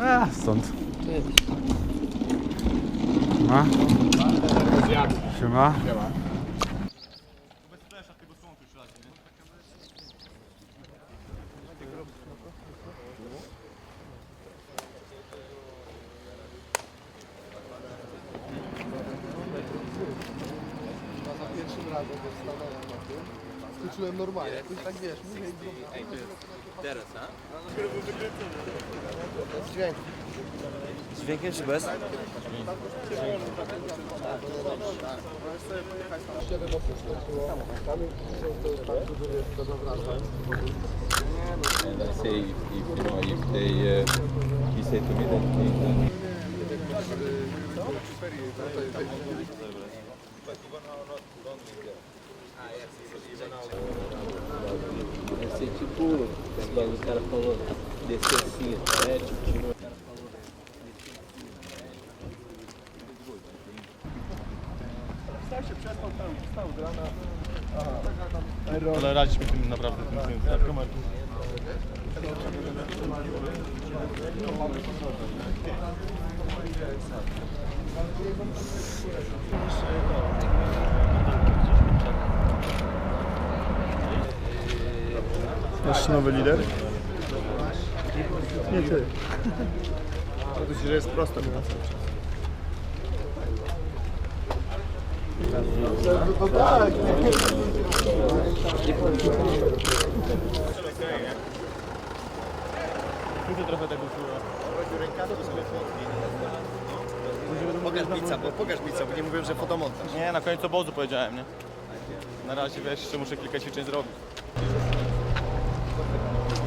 A, stąd. Ma? Siema. Za pierwszym razem jak stanąłem na tym, skoczyłem normalnie, jakoś tak wiesz, mówię i Teraz, a? dźwięk. Z dźwiękiem czy bez? 7 osób skoczyło. Kamil dzisiaj to jest tak duży, że to zawraca. And I say, if, if you know, if they, uh, he said to me that he, Vai ser tipo, esse bagulho, o cara falou, descer assim, é, tipo, tirou. O cara falou, Ale tym naprawdę tym. Nasz nowy lider? Nie ty. To że jest prosto. No tak, Pójdę trochę tego słowa. Pokaż bica, bo pokaż bica, bo nie mówią, że fotomontaż. Nie, na koniec obozu powiedziałem, nie? Na razie wiesz, jeszcze muszę kilka ćwiczeń zrobić.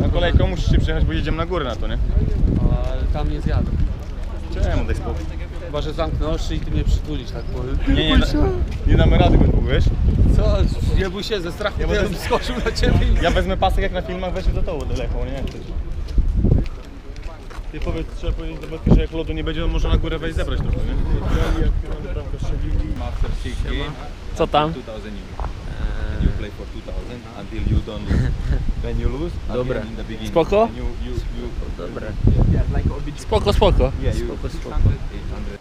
Na kolejkę musisz się przejechać, bo jedziemy na górę na to, nie? ale tam nie zjadę. Czemu daj spokój? Chyba, że zamknę oczy i ty mnie przytulisz, tak powiem. Nie, nie, nie damy rady go tu, wiesz? Co? Nie bój się, ze strachu Ja ja bym skoczył na ciebie i... Ja wezmę pasek jak na filmach, weź do tołu daleko, nie? Ty powiedz, trzeba powiedzieć do Wojtka, że jak lodu nie będzie, to może na górę wejść zebrać trochę, nie? Co tam? 2000 euro. And you play for 2000 until you don't lose. When you lose, Dobra. again in the beginning. Spoko? You, you, you, Dobra. yeah, like. Spoko, spoko. Yeah, you, Spoko, spoko. 600, 800.